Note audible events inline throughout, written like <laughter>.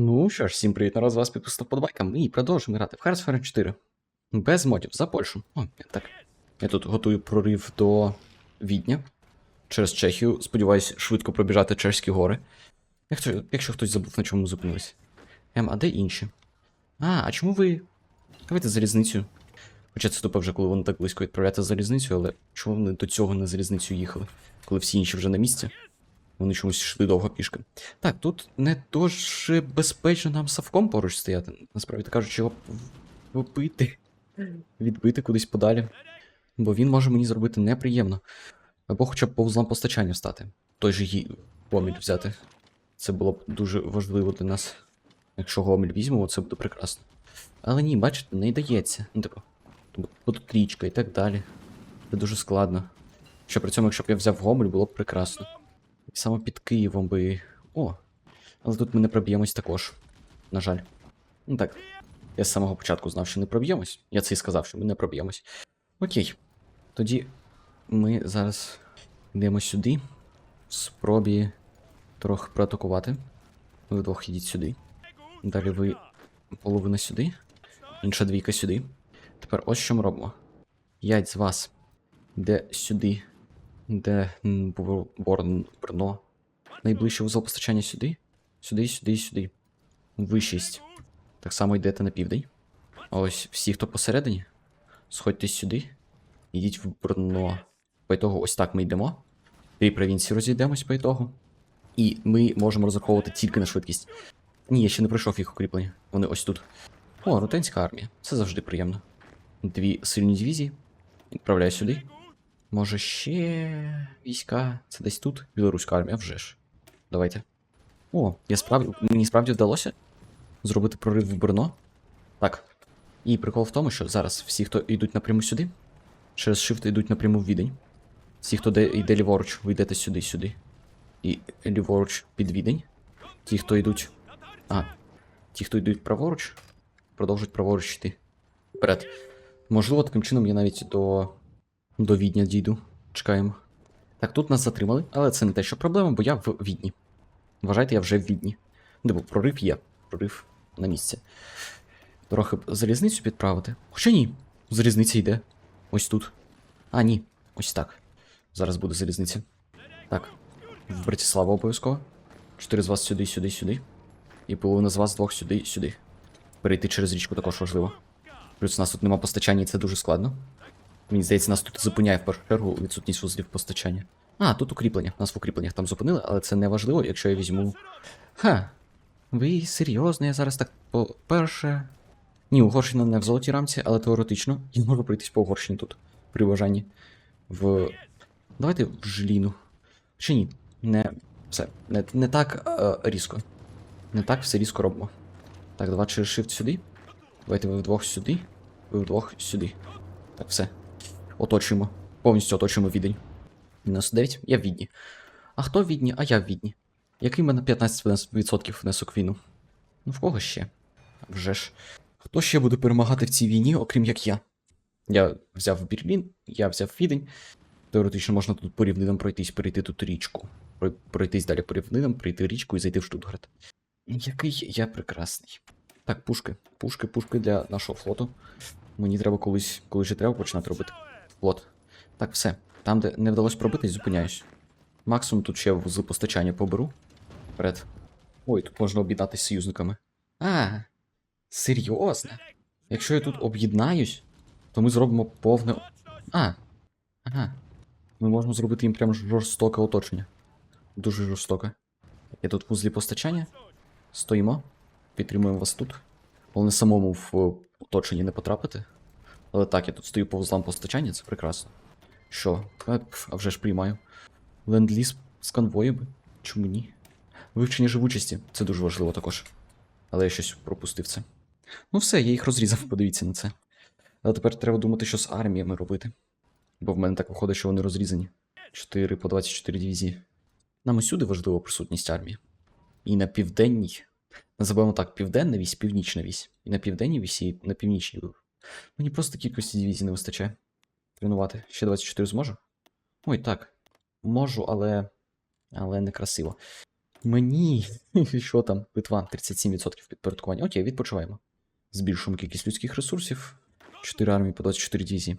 Ну що ж, всім привіт, народ, з вас підписав подбайкам і продовжуємо грати в Hearts 4. Без модів, за Польщу. О, так. Я тут готую прорив до Відня через Чехію. Сподіваюсь, швидко пробіжати чешські гори. Якщо, якщо хтось забув, на чому зупинились. Ем, а де інші? А, а чому ви. Давайте залізницю. Хоча це тупо вже коли вони так близько відправляти залізницю, але чому вони до цього на залізницю їхали, коли всі інші вже на місці? Вони чомусь йшли довго пішки. Так, тут не дуже безпечно нам Савком поруч стояти. Насправді кажучи, його вбити, відбити кудись подалі. Бо він може мені зробити неприємно. Або хоча б по вузлам постачання стати. Той же її гоміль взяти. Це було б дуже важливо для нас. Якщо гоміль візьмемо, це буде прекрасно. Але ні, бачите, не дається. Ну, типу, тут річка і так далі. Це дуже складно. Що при цьому, якщо б я взяв гомель, було б прекрасно. І саме під Києвом би. О! Але тут ми не проб'ємось також. На жаль. Ну так. Я з самого початку знав, що не проб'ємось. Я це і сказав, що ми не проб'ємось. Окей. Тоді ми зараз йдемо сюди. В спробі трохи проатакувати. Ви вдвох йдіть сюди. Далі ви половина сюди. Інша двійка сюди. Тепер ось що ми робимо. П'ять з вас йде сюди де Брно? Найближче вузол постачання сюди? Сюди, сюди, сюди. Ви шість. Так само йдете на південь. Ось всі, хто посередині, сходьте сюди. Йдіть в Брно. По ітогу, ось так ми йдемо. Три провінції розійдемось по ітогу. І ми можемо розраховувати тільки на швидкість. Ні, я ще не пройшов їх укріплення. Вони ось тут. О, рутенська армія. Це завжди приємно. Дві сильні дивізії. Відправляю сюди. Може ще війська. Це десь тут? Білоруська армія вже ж. Давайте. О, я справді. Мені справді вдалося зробити прорив в Брно. Так. І прикол в тому, що зараз всі, хто йдуть напряму сюди, через Shift йдуть напряму в Відень. Всі, хто де, йде ліворуч, ви йдете сюди, сюди. І ліворуч під Відень. Ті, хто йдуть. А, ті, хто йдуть праворуч, продовжують праворуч йти. Вперед. Можливо, таким чином я навіть до до Відня дійду. Чекаємо. Так, тут нас затримали, але це не те, що проблема, бо я в Відні. Вважайте, я вже в Відні. Диву, прорив є. Прорив на місці. Трохи залізницю підправити. Хоча ні. Залізниця йде. Ось тут. А, ні. Ось так. Зараз буде залізниця. Так. В Братиславу обов'язково. Чотири з вас сюди, сюди, сюди. І половина з вас двох сюди, сюди. Перейти через річку також важливо. Плюс у нас тут нема постачання, і це дуже складно. Мені здається, нас тут зупиняє в першу чергу відсутність вузлів постачання. А, тут укріплення. Нас в укріпленнях там зупинили, але це не важливо, якщо я візьму. Ха. Ви серйозно, я зараз так по-перше. Ні, Угорщина не в золотій рамці, але теоретично я можу пройтись по Угорщині тут. При бажанні. В. Давайте в Жліну. Чи ні? Не. Все. Не, не так е, різко. Не так все різко робимо. Так, два через shift сюди. Давайте ви вдвох сюди. Ви вдвох сюди. Так, все. Оточуємо. Повністю оточуємо відень. Мінус 9. Я в відні. А хто в відні? А я в відні. Який мене 15% внесок війну? Ну в кого ще? Вже ж. Хто ще буде перемагати в цій війні, окрім як я? Я взяв Берлін, я взяв Відень. Теоретично можна тут по рівнинам пройтись, перейти тут річку. Пройтись далі по рівнинам, прийти річку і зайти в Штутгарт. Який я прекрасний. Так, пушки. Пушки, пушки для нашого флоту. Мені треба колись, коли же треба починати робити. Флот. Так, все. Там, де не вдалося пробитись, зупиняюсь. Максимум тут ще вузли постачання поберу. Вперед. Ой, тут можна об'єднатися з союзниками. А, серйозно? Якщо я тут об'єднаюсь, то ми зробимо повне. А. Ага. Ми можемо зробити їм прям жорстоке оточення. Дуже жорстоке. Я тут в вузлі постачання. Стоїмо. Підтримуємо вас тут. Головне самому в оточенні не потрапити. Але так, я тут стою по вузлам постачання, це прекрасно. Що? А, а вже ж приймаю. Ленд-ліз з конвоями? Чому ні? Вивчення живучості це дуже важливо також. Але я щось пропустив це. Ну все, я їх розрізав, подивіться на це. Але тепер треба думати, що з арміями робити. Бо в мене так виходить, що вони розрізані. 4 по 24 дивізії. Нам усюди важлива присутність армії. І на південній. Називаємо так, південна вісь, північна вісь. І на південній вісі, і на північній. Мені просто кількості дивізій не вистачає. Тренувати. Ще 24 зможу? Ой, так. Можу, але. Але не красиво. Мені. <laughs> Що там? Литва, 37% підпорядкування. Окей, відпочиваємо. Збільшуємо кількість людських ресурсів. 4 армії по 24 дивізії.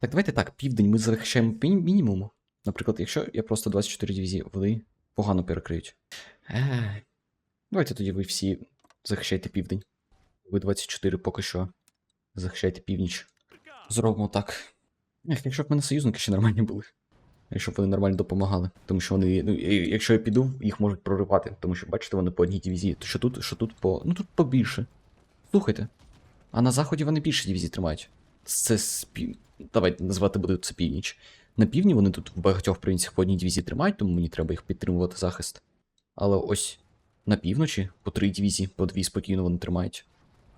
Так, давайте так, південь ми захищаємо мі- мінімум. Наприклад, якщо я просто 24 дивізії, вони погано перекриють. Давайте тоді ви всі захищайте південь. Ви 24 поки що захищайте північ. Зробимо так. Ех, якщо б мене союзники ще нормальні були. Якщо б вони нормально допомагали. Тому що вони. Ну, якщо я піду, їх можуть проривати. Тому що, бачите, вони по одній дивізії. То що тут, що тут по. Ну тут побільше. Слухайте. А на заході вони більше дивізій тримають. Це з пів... Давайте назвати буде це північ. На півдні вони тут в багатьох провінціях по одній дивізії тримають, тому мені треба їх підтримувати захист. Але ось на півночі по три дивізії, по дві спокійно вони тримають.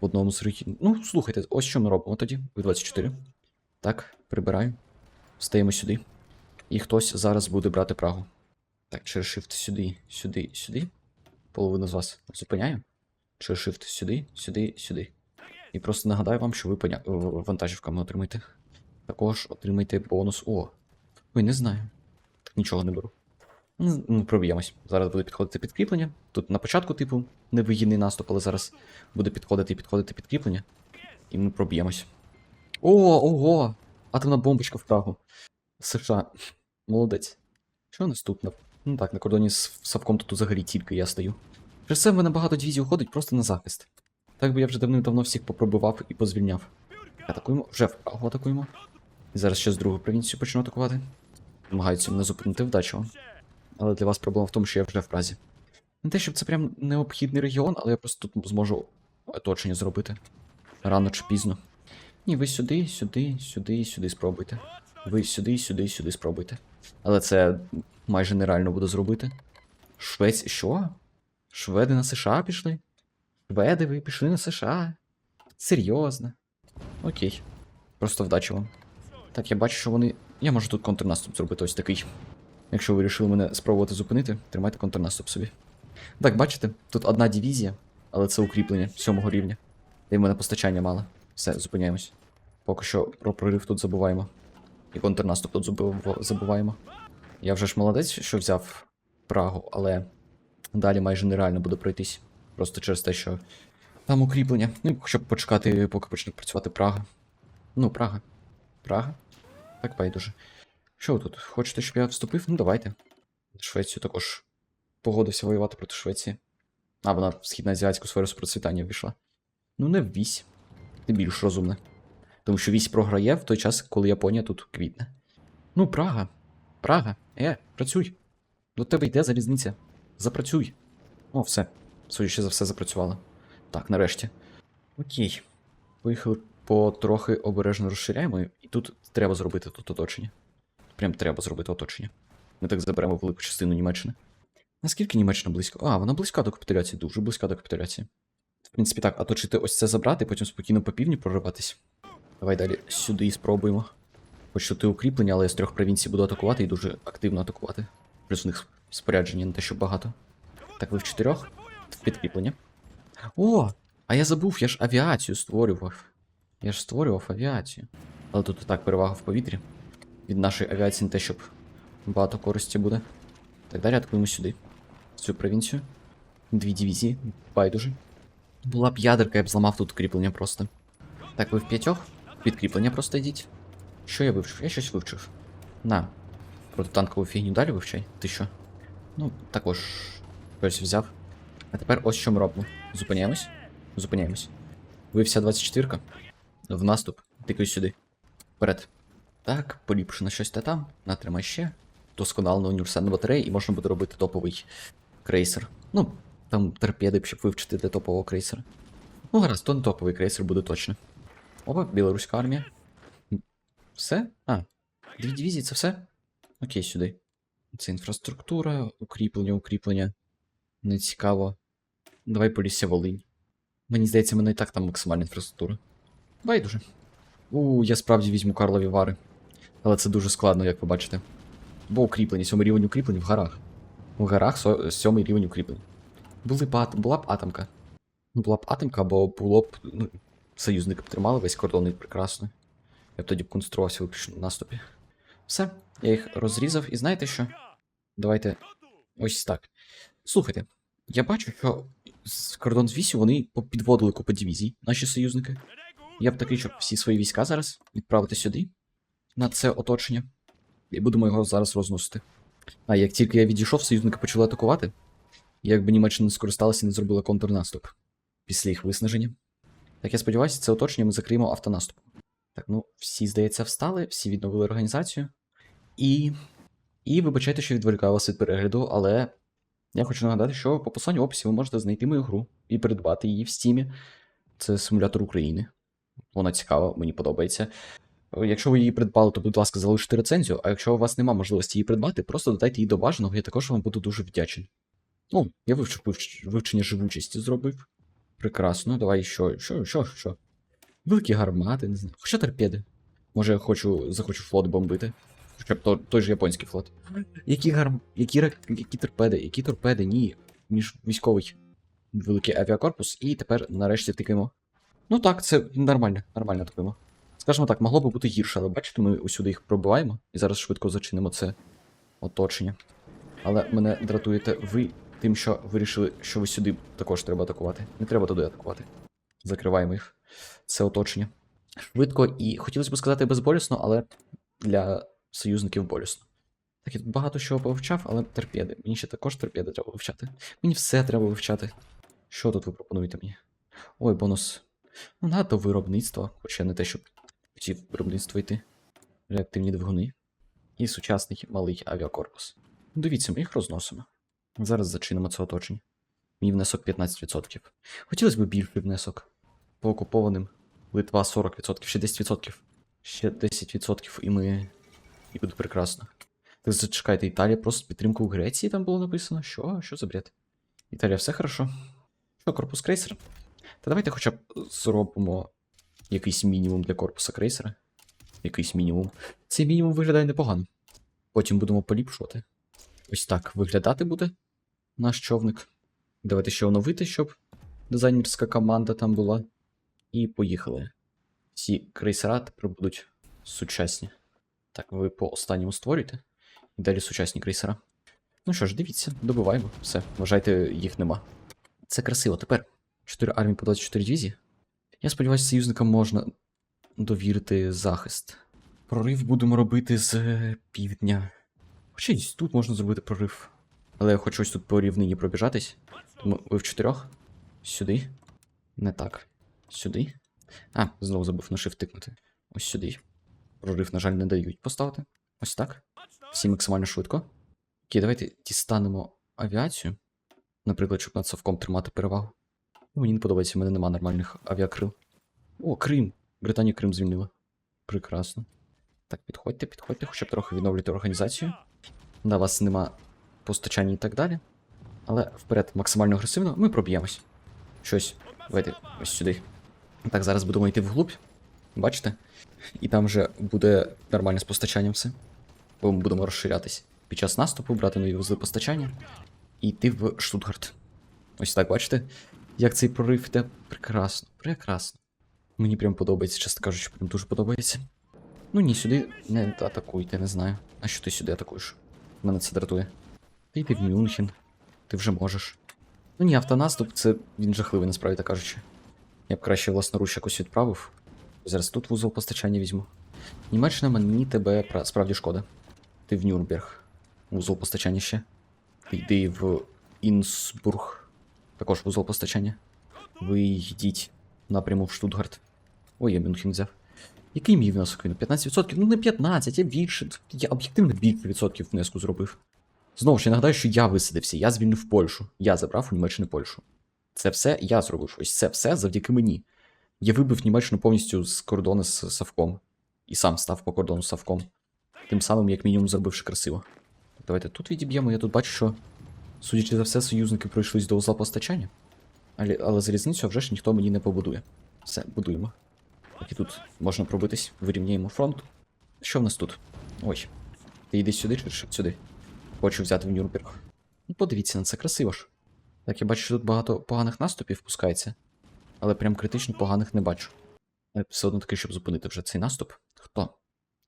В одному з регіонів. Ну, слухайте, ось що ми робимо тоді. Ви 24. Так, прибираю. Встаємо сюди. І хтось зараз буде брати Прагу. Так, через shift сюди, сюди, сюди. Половину з вас зупиняю. Через shift сюди, сюди, сюди. І просто нагадаю вам, що ви поня... в- вантажівками отримаєте. Також отримаєте бонус. О. Ой, не знаю. Нічого не беру. Ну, ну, проб'ємось. Зараз буде підходити підкріплення. Тут на початку, типу, невигідний наступ, але зараз буде підходити і підходити підкріплення. І ми проб'ємось. О, ого! Атомна бомбочка в Прагу. США. Молодець. Що у нас тут? На- Ну так, на кордоні з Савком тут взагалі тільки я стою. Через це в мене багато дивізій уходить просто на захист. Так би я вже давним-давно всіх попробував і позвільняв. Атакуємо, вже в Прагу атакуємо. І зараз ще з другу провінцію почну атакувати. Намагаються мене зупинити вдачу. Але для вас проблема в тому, що я вже в Празі. Не те, щоб це прям необхідний регіон, але я просто тут зможу оточення зробити. Рано чи пізно. Ні, ви сюди, сюди, сюди, сюди спробуйте. Ви сюди, сюди, сюди спробуйте. Але це майже нереально буде зробити. Швець. Що? Шведи на США пішли? Шведи, ви пішли на США? Серйозно. Окей. Просто вдачі вам. Так, я бачу, що вони. Я можу тут контрнаступ зробити ось такий. Якщо ви вирішили мене спробувати зупинити, тримайте контрнаступ собі. Так, бачите, тут одна дивізія, але це укріплення сьомого рівня. Та й в мене постачання мало. Все, зупиняємось. Поки що про прорив тут забуваємо. І контрнаступ тут забуваємо. Я вже ж молодець, що взяв Прагу, але далі майже нереально буде пройтись. Просто через те, що там укріплення. Ну, щоб почекати, поки почне працювати Прага. Ну, Прага. Прага? Так байдуже. Що ви тут? Хочете, щоб я вступив? Ну, давайте. Швецію також погодився воювати проти Швеції. А, вона в східноазіатську сферу процвітання ввійшла. Ну, не в вісь. Ти більш розумне. Тому що вісь програє в той час, коли Японія тут квітне. Ну, Прага. Прага. Е, працюй. До тебе йде залізниця. Запрацюй. О, все. Судячи за все, запрацювало. Так, нарешті. Окей. Поїхали потрохи обережно розширяємо, і тут треба зробити тут оточення. Прям треба зробити оточення. Ми так заберемо велику частину Німеччини. Наскільки Німеччина близько? А, вона близька до капітуляції, дуже близька до капітуляції. В принципі, так, оточити ось це забрати, потім спокійно по півдні прориватись. Давай далі сюди і спробуємо. Хоч тут і укріплення, але я з трьох провінцій буду атакувати і дуже активно атакувати. Плюс у них спорядження не те, що багато. Так, ви в чотирьох? В підкріплення. О! А я забув, я ж авіацію створював. Я ж створював авіацію. Але тут і так перевага в повітрі. Від нашої авіації не те, щоб багато користі буде. Так далі атакуємо сюди. В цю провінцію. Дві дивізії, байдуже. Була б ядерка, я б зламав тут кріплення просто. Так, ви в п'ятьох? Підкріплення просто йдіть. Що я вивчив? Я щось вивчив. На. Протитанкову фігню далі вивчай. Ти що? Ну, також щось взяв. А тепер ось що ми робимо. Зупиняємось. Зупиняємось. Ви вся 24-ка. В наступ. Тикай сюди. Вперед. Так, поліпшено щось та там. Натримай ще. Досконало універсальна батарея, і можна буде робити топовий крейсер. Ну, там торпеди, щоб вивчити для топового крейсера. Ну, гаразд, то не топовий крейсер буде точно. Опа, білоруська армія. Все? А, дві дивізії, це все? Окей, сюди. Це інфраструктура, укріплення, укріплення. Не цікаво. Давай Полісся Волинь. Мені здається, мене і так там максимальна інфраструктура. Байдуже. У, я справді візьму Карлові Вари. Але це дуже складно, як ви. Бо укріплені, сьомий рівень укріплень в горах. В горах сьомий рівень укріплень. Були б. Була б атомка. Була б атомка, або було б. Ну, союзники б тримали весь кордон і прекрасно. Я б тоді б концентрувався виключно на наступі. Все, я їх розрізав, і знаєте що? Давайте ось так. Слухайте, я бачу, що з кордон з вісю вони підводили купу дивізій, наші союзники. Я б такий, щоб всі свої війська зараз відправити сюди, на це оточення, і будемо його зараз розносити. А як тільки я відійшов, союзники почали атакувати, якби Німеччина не скористалася і не зробила контрнаступ після їх виснаження. Так я сподіваюся, це оточення ми закриємо автонаступом. Так, ну, всі, здається, встали, всі відновили організацію. І. І вибачайте, що відволікаю вас від перегляду, але я хочу нагадати, що по посланню описі ви можете знайти мою гру і придбати її в стімі. Це симулятор України. Вона цікава, мені подобається. Якщо ви її придбали, то, будь ласка, залиште рецензію, а якщо у вас немає можливості її придбати, просто додайте її до бажаного, я також вам буду дуже вдячний. Ну, я вивчив вивчення живучості зробив. Прекрасно, давай що, що, що, що? Великі гармати, не знаю. Хоча торпеди. Може, я хочу, захочу флот бомбити. Хоча б то, той же японський флот. Які гарм... які, які торпеди, які торпеди, ні. Між військовий великий авіакорпус, і тепер нарешті тикаємо. Ну так, це нормально, нормально тикаємо. Скажімо так, могло би бути гірше, але бачите, ми усюди їх пробиваємо і зараз швидко зачинимо це оточення. Але мене дратуєте ви тим, що вирішили, що ви сюди також треба атакувати. Не треба туди атакувати. Закриваємо їх. Це оточення. Швидко і хотілося б сказати безболісно, але для союзників болісно. Так, я тут багато чого повивчав, але торпеди. Мені ще також торпеди треба вивчати. Мені все треба вивчати. Що тут ви пропонуєте мені? Ой, бонус. Ну, надто виробництво, хоча не те, щоб хотів виробництво йти. Реактивні двигуни. І сучасний малий авіакорпус. Дивіться, ми їх розносимо. Зараз зачинимо це оточення. Мій внесок 15%. Хотілося б більший внесок. По окупованим. Литва 40%, ще 10%. Ще 10% і ми. І буде прекрасно. Так зачекайте, Італія просто з підтримкою Греції там було написано. Що? Що за бред? Італія, все хорошо? Що, корпус крейсера? Та давайте хоча б зробимо якийсь мінімум для корпуса крейсера. Якийсь мінімум. Цей мінімум виглядає непогано. Потім будемо поліпшувати. Ось так виглядати буде наш човник. Давайте ще оновити, щоб дизайнерська команда там була. І поїхали. Всі крейсера тепер будуть сучасні. Так, ви по останньому створюєте. І далі сучасні крейсера. Ну що ж, дивіться, добиваємо. Все, вважайте, їх нема. Це красиво. Тепер 4 армії по 24 дивізії. Я сподіваюся, союзникам можна довірити захист. Прорив будемо робити з е, півдня. Хоча й тут можна зробити прорив. Але я хочу ось тут по рівнині пробіжатись. Тому ви в чотирьох. Сюди. Не так. Сюди. А, знову забув на shift тикнути. Ось сюди. Прорив, на жаль, не дають поставити. Ось так. Всі максимально швидко. Окей, давайте дістанемо авіацію. Наприклад, щоб над совком тримати перевагу. Ну, Мені не подобається, в мене нема нормальних авіакрил. О, Крим! Британія Крим звільнила. Прекрасно. Так, підходьте, підходьте, хоча б трохи відновлюйте організацію. На вас нема постачання і так далі. Але вперед максимально агресивно ми проб'ємось. Щось. Давайте ось сюди. Так, зараз будемо йти вглубь. Бачите? І там вже буде нормально з постачанням все. Бо ми будемо розширятись. Під час наступу брати нові вузли постачання і йти в Штутгарт. Ось так, бачите? Як цей прорив йде прекрасно, прекрасно. Мені прям подобається, чесно кажучи, прям дуже подобається. Ну ні, сюди не атакуйте, не знаю. А що ти сюди атакуєш? Мене це дратує. Ти йди в Мюнхен. Ти вже можеш. Ну ні, автонаступ це він жахливий, насправді так кажучи. Я б краще власноруч якось відправив. Зараз тут вузол постачання візьму. Німеччина мені тебе пра- справді шкода. Ти в Нюрнберг. Вузол постачання ще. Ти йди в Інсбург. Також вузол постачання. Ви йдіть напряму в Штутгарт. Ой, я Мюнхен взяв. Який мій внесок він? 15%? Ну не 15, я більше. Я об'єктивно більше відсотків внеску зробив. Знову ж я нагадаю, що я висадився, я звільнив Польщу. Я забрав у Німеччини Польщу. Це все я зробив. Ось це все завдяки мені. Я вибив Німеччину повністю з кордону з Савком. І сам став по кордону з Савком. Тим самим, як мінімум, зробивши красиво. Давайте тут відіб'ємо. Я тут бачу, що, судячи за все, союзники пройшлись до узла постачання. Але, але залізницю вже ж ніхто мені не побудує. Все, будуємо. Так і тут можна пробитись, вирівняємо фронт. Що в нас тут? Ой. Ти йди сюди чи сюди? Хочу взяти в Нюрнберг. Ну, подивіться на це красиво ж. Так, я бачу, що тут багато поганих наступів пускається. Але прям критично поганих не бачу. Але все одно таки, щоб зупинити вже цей наступ. Хто?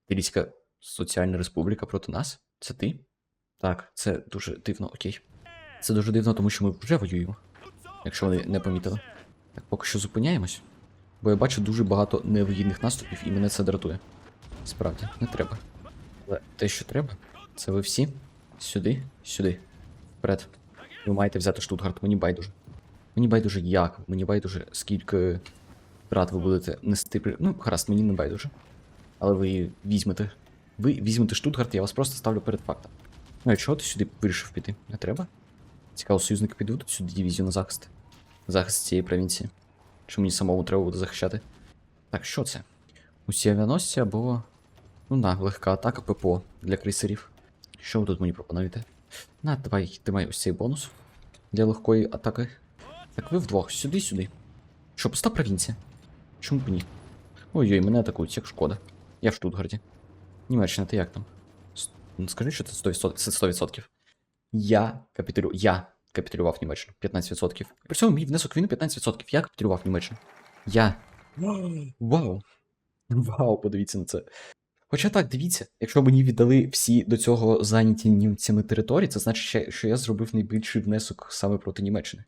Італійська Соціальна Республіка проти нас? Це ти? Так, це дуже дивно, окей. Це дуже дивно, тому що ми вже воюємо. Якщо вони не помітили. Так, поки що зупиняємось. Бо я бачу дуже багато невигідних наступів, і мене це дратує. Справді, не треба. Але те, що треба, це ви всі сюди, сюди, вперед. Ви маєте взяти Штутгарт, мені байдуже. Мені байдуже як, мені байдуже, скільки втрат ви будете нести при. Ну, гаразд, мені не байдуже. Але ви візьмете. Ви візьмете Штутгарт, я вас просто ставлю перед фактом. Ну і чого ти сюди вирішив піти? Не треба? Цікаво, союзники підведуть сюди дивізію на захист. Захист цієї провінції. Чи мені самому треба буде захищати? Так, що це? Усі авіаносці або. Ну на, легка атака ППО для крейсерів. Що ви тут мені пропонуєте? На, давай, ти май ось цей бонус для легкої атаки. Так ви вдвох, сюди-сюди. Що, пуста провінція? Чому б ні? Ой-ой, мене атакують, як шкода. Я в Штутгарді. Німеччина, ти як там? Ну, Скажи, що це 100%. Це 100%. Я капітулю... Я капітулював Німеччину. 15%. При цьому мій внесок війни 15%. Я капітулював Німеччину. Я. Вау. Вау, подивіться на це. Хоча так, дивіться, якщо мені віддали всі до цього зайняті німцями території, це значить, що я зробив найбільший внесок саме проти Німеччини.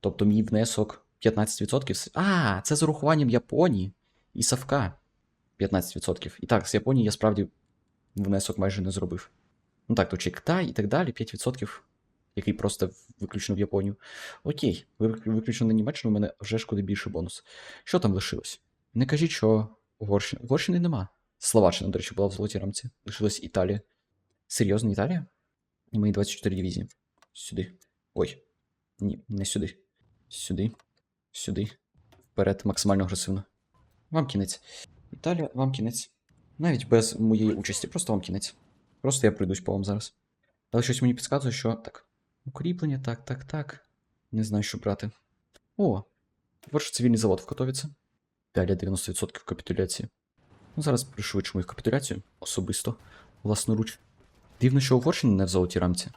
Тобто мій внесок 15%. А, це з урахуванням Японії і Савка. 15%. І так, з Японії я справді внесок майже не зробив. Ну так, то чи Китай і так далі, 5%, який просто виключно в Японію. Окей, ви- виключно на Німеччину у мене вже ж куди більше бонус. Що там лишилось? Не кажіть, що Угорщина. Угорщини нема. Словаччина, до речі, була в золотій рамці. Лишилась Італія. Серйозно, Італія? І мої 24 дивізії. Сюди. Ой. Ні, не сюди. Сюди. Сюди. Вперед, максимально агресивно. Вам кінець. Італія, вам кінець. Навіть без моєї участі, просто вам кінець. Просто я пройдусь по вам зараз. Але щось мені підказує, що так. Укріплення, так, так, так. Не знаю, що брати. О, ваш цивільний завод в Котовіце. Далі 90% капітуляції. Ну, зараз пришвидшимо їх капітуляцію особисто, власноруч. Дивно, що Угорщина не в золотій рамці.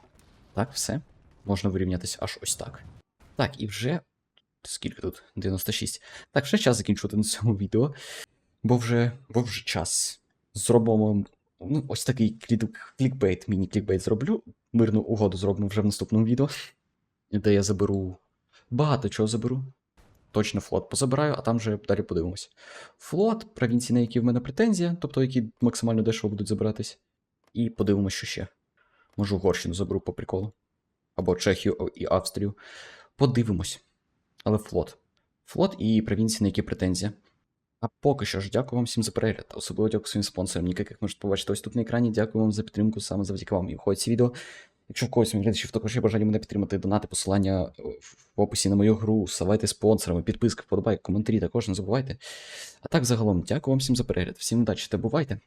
Так, все. Можна вирівнятися аж ось так. Так, і вже. Скільки тут? 96. Так, вже час закінчувати на цьому відео. Бо вже, бо вже час. Зробимо. Ну, ось такий клік- клікбейт, міні-клікбейт зроблю. Мирну угоду зробимо вже в наступному відео. Де я заберу. Багато чого заберу. Точно флот позабираю, а там вже далі подивимось. Флот, провінції, на які в мене претензія, тобто які максимально дешево будуть забиратись. І подивимось, що ще. Може, Угорщину заберу по приколу. Або Чехію і Австрію. Подивимось. Але флот. Флот і провінції, на які претензія. А поки що ж, дякую вам всім за перегляд. Особливо дякую своїм спонсорам, яких як можете побачити ось тут на екрані. Дякую вам за підтримку саме завдяки вам. І входить ці відео. Якщо в когось глядачів також є бажання мене підтримати, донати посилання е, в описі на мою гру, ставайте спонсорами, підписки, вподобайки, коментарі також не забувайте. А так загалом, дякую вам всім за перегляд. Всім удачі та бувайте!